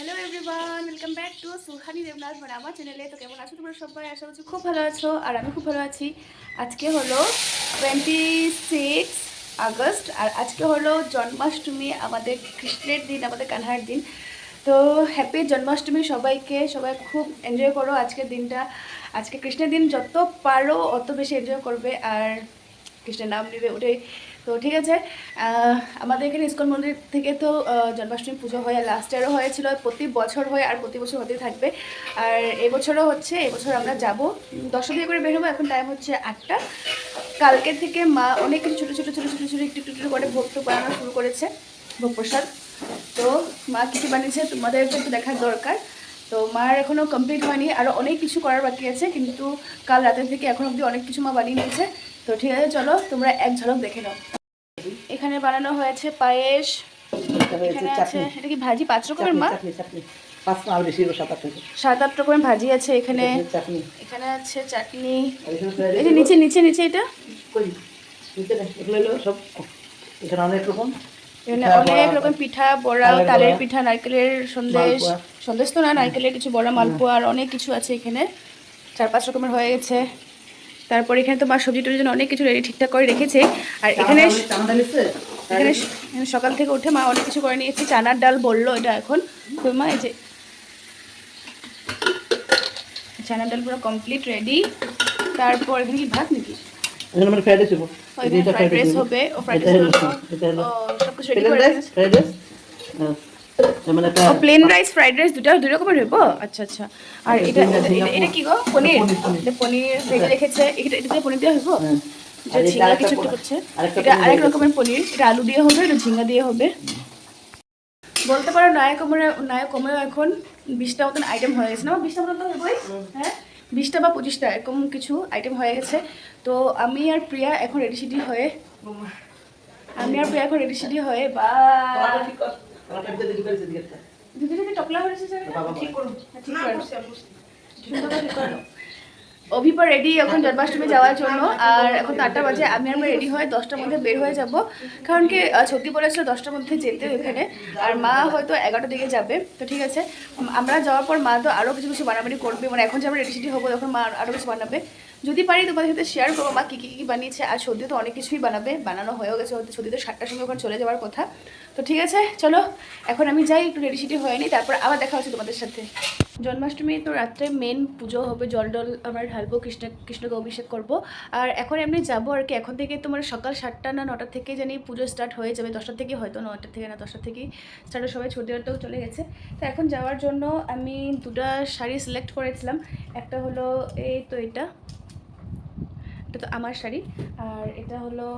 Hello everyone, welcome back to Suhani Debnath মানে আমার চ্যানেলে। তো কেমন আছো তোমরা সবাই? আশা করছি খুব ভালো আছো আর আমি খুব ভালো আছি। আজকে হলো টোয়েন্টি সিক্স আগস্ট আর আজকে হলো জন্মাষ্টমী, আমাদের কৃষ্ণের দিন, আমাদের কানহার দিন। তো হ্যাপি জন্মাষ্টমী সবাইকে, সবাই খুব এনজয় করো আজকের দিনটা। আজকে কৃষ্ণের দিন যত পারো অত বেশি এনজয় করবে আর কৃষ্ণের নাম নেবে ওটাই তো ঠিক আছে আমাদের এখানে ইস্কন মন্দির থেকে তো জন্মাষ্টমী পুজো হয় আর লাস্ট ইয়ারও হয়েছিল, প্রতি বছর হয় আর প্রতি বছর হতেই থাকবে। আর এবছরও হচ্ছে, এবছর আমরা যাব। দশটা থেকে করে বেরোবো এখন টাইম হচ্ছে আটটা। কালকে থেকে মা অনেক কিছু ছোটো ছোটো ছোটো ছোটো ছোটো, একটু একটু করে ভোগ টোগ বানানো শুরু করেছে, ভোগ প্রসাদ। তো মা কিছু বানিয়েছে তোমাদের একটু দেখার দরকার। তো মার এখনও কমপ্লিট হয়নি আরও অনেক কিছু করার বাকি আছে, কিন্তু কাল রাতের থেকে এখন অবধি অনেক কিছু মা বানিয়ে নিয়েছে। তো ঠিক আছে চলো তোমরা এক ঝলক দেখে নাও। এখানে বানানো হয়েছে পায়েস এটা কি ভাজি? পাঁচ রকমের মা? সাত আট রকমের ভাজি আছে এখানে। এখানে আছে চাটনি। এই যে নিচে নিচে নিচে এটা? সব এখানে অনেক রকম এখানে অনেক রকম পিঠা বড়া তালের তালের পিঠা নারকেলের সন্দেশ। সন্দেশ তো না নারকেলের কিছু বড়া মালপোয়া আর অনেক কিছু আছে এখানে। চার পাঁচ রকমের হয়ে গেছে। তারপর এখানে তো মা সবজি টবজির জন্য অনেক কিছু রেডি ঠিকঠাক করে রেখেছে। আর এখানে? এখানে সকাল থেকে উঠে মা অনেক কিছু করে নিয়েছে। চানার ডাল বলল এটা এখন। তো মা এই যে চানার ডাল পুরো কমপ্লিট রেডি তারপর এখানে কি ভাত নাকি? মানে ফ্রাইড রাইস হব। ও, ফ্রাইড রাইস সব কিছু রেডি করে হ্যাঁ মানে প্লেন রাইস ফ্রাইড রাইস দুটো দুই রকমের হইব? আচ্ছা আচ্ছা। আর এটা এটা কি গো? পনির। এটা পনির ভেজে রেখেছে এটা এটা দিয়ে পনির দিয়ে হইব? হ্যাঁ। যে এটা ঝিঙ্গা কিছু একটু। করছে। এটা আরেক রকমের পনির। এটা আলু দিয়ে হবে এটা ঝিঙ্গা দিয়ে হবে। বলতে পারো নায়ক কমরে নায়ক কমরে এখন বিশটা মতন আইটেম হয়ে গেছে। না বিশটা মতন তো হইবই। হ্যাঁ? বিশটা বা পঁচিশটা এরকম কিছু আইটেম হয়ে গেছে। তো আমি আর প্রিয়া এখন রেডি সিডি হয়ে আমি আর প্রিয়া এখন রেডি সিডি হয়ে বা দিকে দিদি টকলা হয়েছে ঠিক করুন। ঠিক করে। অভিপা রেডি এখন জন্মাষ্টমী যাওয়ার জন্য, আর এখন আটটা বাজে, আমি আমরা রেডি হয়ে দশটার মধ্যে বের হয়ে যাব। কারণ কি সত্যি বলেছিল দশটার মধ্যে যেতে ওখানে আর মা হয়তো এগারোটার দিকে যাবে, তো ঠিক আছে। আমরা যাওয়ার পর মা তো আরও কিছু কিছু বানাবানি করবে মানে এখন যে আমরা রেডি সেডি হব, তখন মা আরও কিছু বানাবে। যদি পারি, তোমাদের সাথে শেয়ার করব মা, কী কী কী বানিয়েছে। আর সত্যি তো অনেক কিছুই বানাবে, বানানো হয়েও গেছে, হয়তো সত্যি তো সাতটার সময় ওখানে চলে যাওয়ার কথা। তো ঠিক আছে, চলো, এখন আমি যাই, একটু রেডি সেডি হয়ে নিই, তারপর আবার দেখা হচ্ছে তোমাদের সাথে। জন্মাষ্টমী তো রাত্রে মেন পুজো হবে, জল টল আমরা ঢালবো, কৃষ্ণ কৃষ্ণকে অভিষেক করব। আর এখন এমনি যাব আর কি, এখন থেকে তোমার সকাল সাতটা না নটা থেকে জানি পুজো স্টার্ট হয়ে যাবে, দশটা থেকে হয়তো, নটা থেকে না দশটা থেকেই স্টার্ট সবাই ছুটি হতেও চলে গেছে। তো এখন যাওয়ার জন্য আমি দুটা শাড়ি সিলেক্ট করেছিলাম, একটা হলো এই তো এটা এটা তো আমার শাড়ি, আর এটা হলো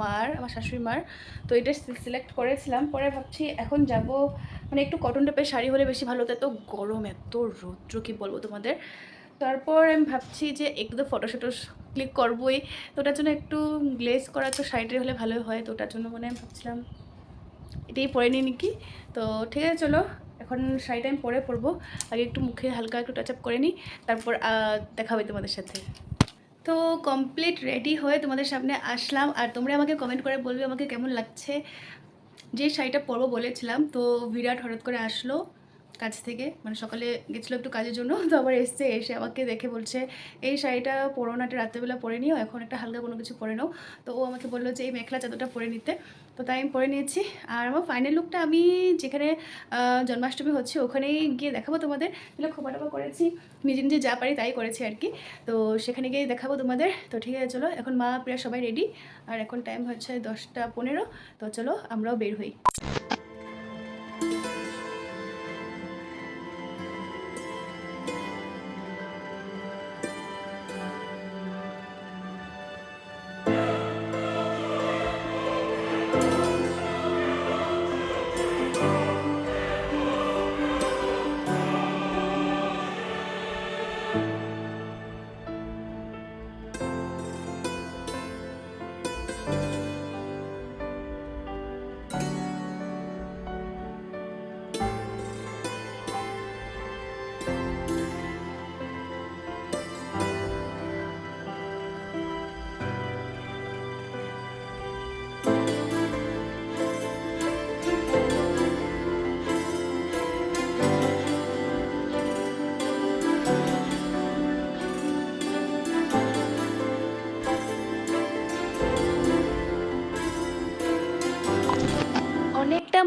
মার, আমার শাশুড়ি মার। তো এটা সিলেক্ট করেছিলাম, পরে ভাবছি এখন যাব মানে একটু কটন টাইপের শাড়ি হলে বেশি ভালো হতো। এত গরম, এত রৌদ্র, কী বলব তোমাদের? তারপর আমি ভাবছি যে একটু তো ফটো শটো ক্লিক করবোই। তো ওটার জন্য একটু গ্লেজ করা, তো শাড়িটাই হলে ভালো হয়। তো ওটার জন্য মানে আমি ভাবছিলাম এটাই পরে নিই নাকি? তো ঠিক আছে, চলো। এখন শাড়িটা আমি পরে পরবো। আগে একটু মুখে হালকা একটু টাচ আপ করে নিই। তারপর দেখা হবে তোমাদের সাথে। তো কমপ্লিট রেডি হয়ে তোমাদের সামনে আসলাম। আর তোমরা আমাকে কমেন্ট করে বলবে আমাকে কেমন লাগছে। যে শাড়িটা পরবো বলেছিলাম, তো বিরাট হঠাৎ করে আসলো কাজ থেকে। মানে সকালে গেছিল একটু কাজের জন্য, তো আবার এসছে, এসে আমাকে দেখে বলছে, এই শাড়িটা পরো না রাত্রেবেলা পরে নিও, এখন একটা হালকা কোনো কিছু পরে নাও। তো ও আমাকে বলল যে, এই মেখলা চাদরটা পরে নিতে। তো তাই আমি পরে নিয়েছি। আর আমার ফাইনাল লুকটা আমি যেখানে জন্মাষ্টমী হচ্ছে ওখানেই গিয়ে দেখাবো তোমাদের। তাহলে খোপা টোপা করেছি। নিজে নিজে যা পারি তাই করেছি আর কি। তো সেখানে গিয়ে দেখাবো তোমাদের। তো ঠিক আছে, চলো, এখন মা, প্রিয়া সবাই রেডি আর এখন টাইম হচ্ছে দশটা পনেরো। তো চলো, আমরাও বের হই।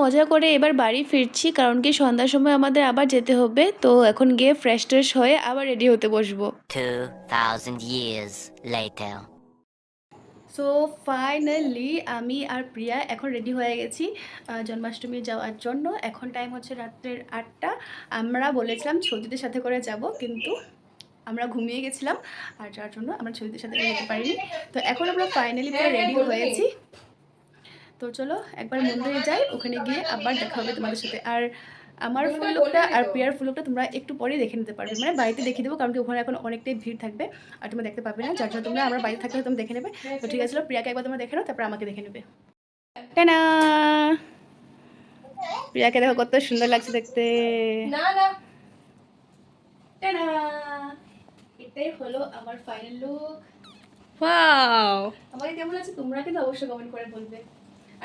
মজা করে এবার বাড়ি ফিরছি কারণ কি সন্ধ্যার সময় আমাদের আবার যেতে হবে। তো এখন গিয়ে ফ্রেশ ট্রেশ হয়ে আবার রেডি হতে বসবো। 2,000 years later. সো ফাইনালি আমি আর প্রিয়া এখন রেডি হয়ে গেছি জন্মাষ্টমী যাওয়ার জন্য। এখন টাইম হচ্ছে রাত্রের আটটা। আমরা বলেছিলাম ছৌদিদের সাথে করে যাব কিন্তু আমরা ঘুমিয়ে গেছিলাম আর যার জন্য আমরা ছৌদিদের সাথে করে যেতে পারিনি। তো এখন আমরা ফাইনালি পুরো রেডি হয়েছি। তো চলো একবার মন্দিরে যাই ওখানে গিয়ে আবার দেখা হবে তোমাদের সাথে। আর আমার ফুল লোকটা আর প্রিয়ার ফুল লোকটা তোমরা একটু পরেই দেখে নিতে পারবে। মানে বাড়িতে দেখিয়ে দেবো কারণ কি ওখানে এখন অনেকটাই ভিড় থাকবে আর তোমরা দেখতে পাবে না। যার জন্য তোমরা আমার বাড়িতে থাকলে তোমরা দেখে নেবে। তো ঠিক আছে প্রিয়াকে একবার তোমরা দেখে নাও তারপর আমাকে দেখে নেবে। টানা প্রিয়াকে দেখো কত সুন্দর লাগছে দেখতে। না না। টানা এটাই হলো আমার ফাইনাল লুক ওয়াও আমাকে কেমন আছে তোমরা কিন্তু অবশ্যই কমেন্ট করে বলবে।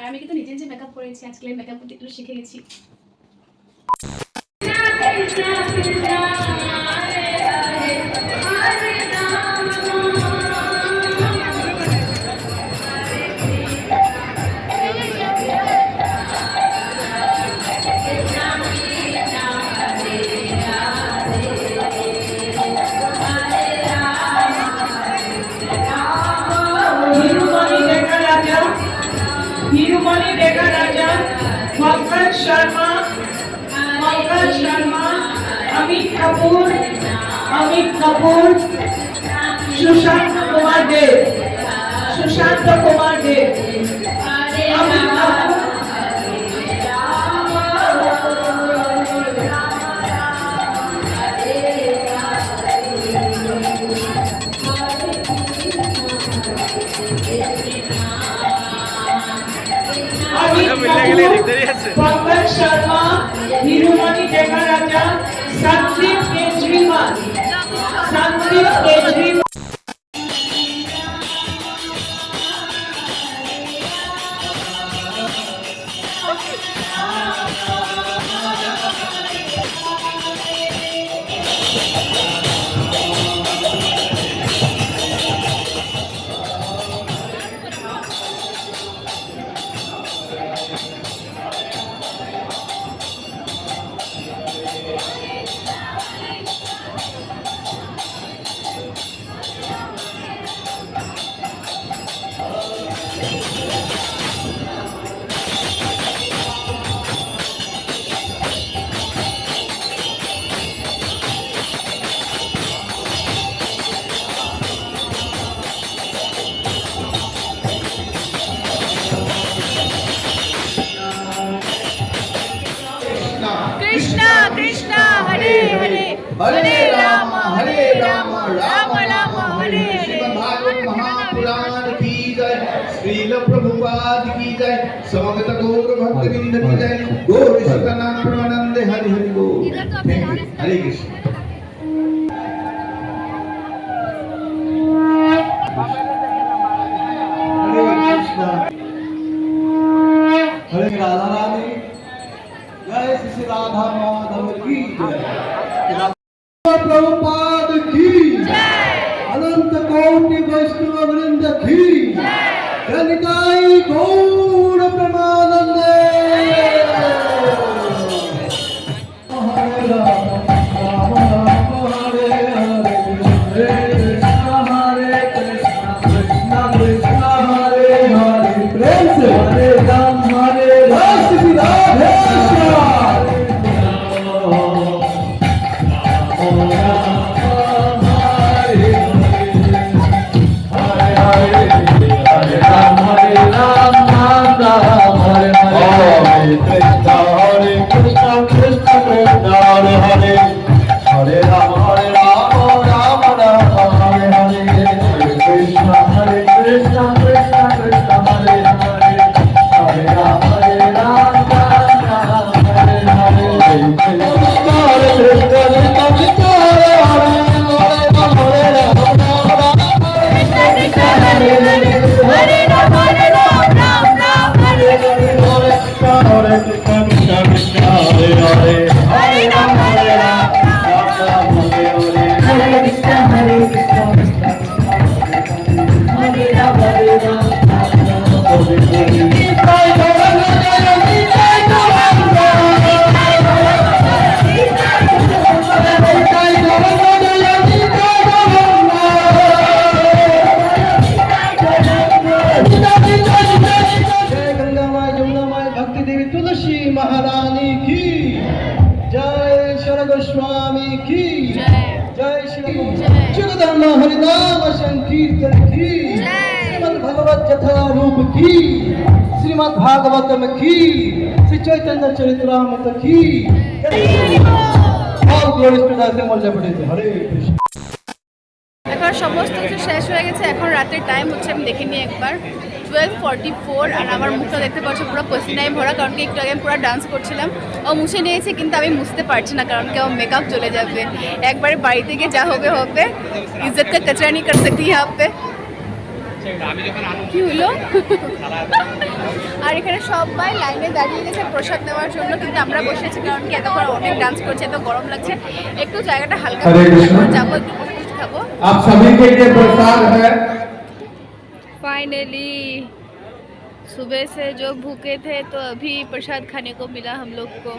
আর আমি কিন্তু নিজে নিজে মেকআপ করেছি আজকে মেকআপ করতে একটু শিখে গেছি। শর্মা মঙ্গল শর্মা অমিত কাপুর অমিত কাপুর সুশান্ত কুমার দেব সুশান্ত কুমার দেব। পঙ্কজ শর্মা हरे राम हरे राम राम राम हरे हरे भागवत महापुराण की जय श्रील प्रभुपाद की जय। समगत गौर भक्त वृंद की जय। गौर सतनाम प्रमानंद हरि हरि. हरे कृष्ण। हरे कृष्ण। हरे राधा रानी। जय श्री राधा माधव की जय। प्रभुपाद की। अनंत कोटि वैष्णव वृंद की। जनिताई गौर। আল্লাহ হরিনাম সংকীর্তন কি? শ্রীমদ ভগবত যথা রূপ কি? শ্রীমদ ভাগবত কি? শ্রী চৈতন্য চরিত্রামৃত কি? অল গ্লোরিস টু দাসে এখন সমস্ত কিছু শেষ হয়ে গেছে। এখন রাতের টাইম হচ্ছে, আমি দেখে নিই একবার। টুয়েলভ ফর্টি ফোর আর আমার মুখটা দেখতে পাচ্ছ পুরো পসিনায় ভরা কারণ কি একটু আগে আমি পুরো ডান্স করছিলাম। ও মুছে নিয়েছে কিন্তু আমি মুছতে পারছি না কারণ কি আমার মেকআপ চলে যাবে। একবারে বাড়িতে গিয়ে যা হবে হবে। ইজ্জত কা কচরা নি কর সকতি ইহা পে কি হলো? আর এখানে সবাই লাইনে দাঁড়িয়ে গেছে প্রসাদ নেওয়ার জন্য কিন্তু আমরা বসে আছি কারণ কি এতক্ষণ অনেক ডান্স করছে এত গরম লাগছে। একটু জায়গাটা হালকা যাব একটু বসে খাব। আপ সবাইকে প্রসাদ হ্যাঁ फाइनली सुबह से जो भूखे थे तो अभी प्रसाद खाने को मिला हम लोग को।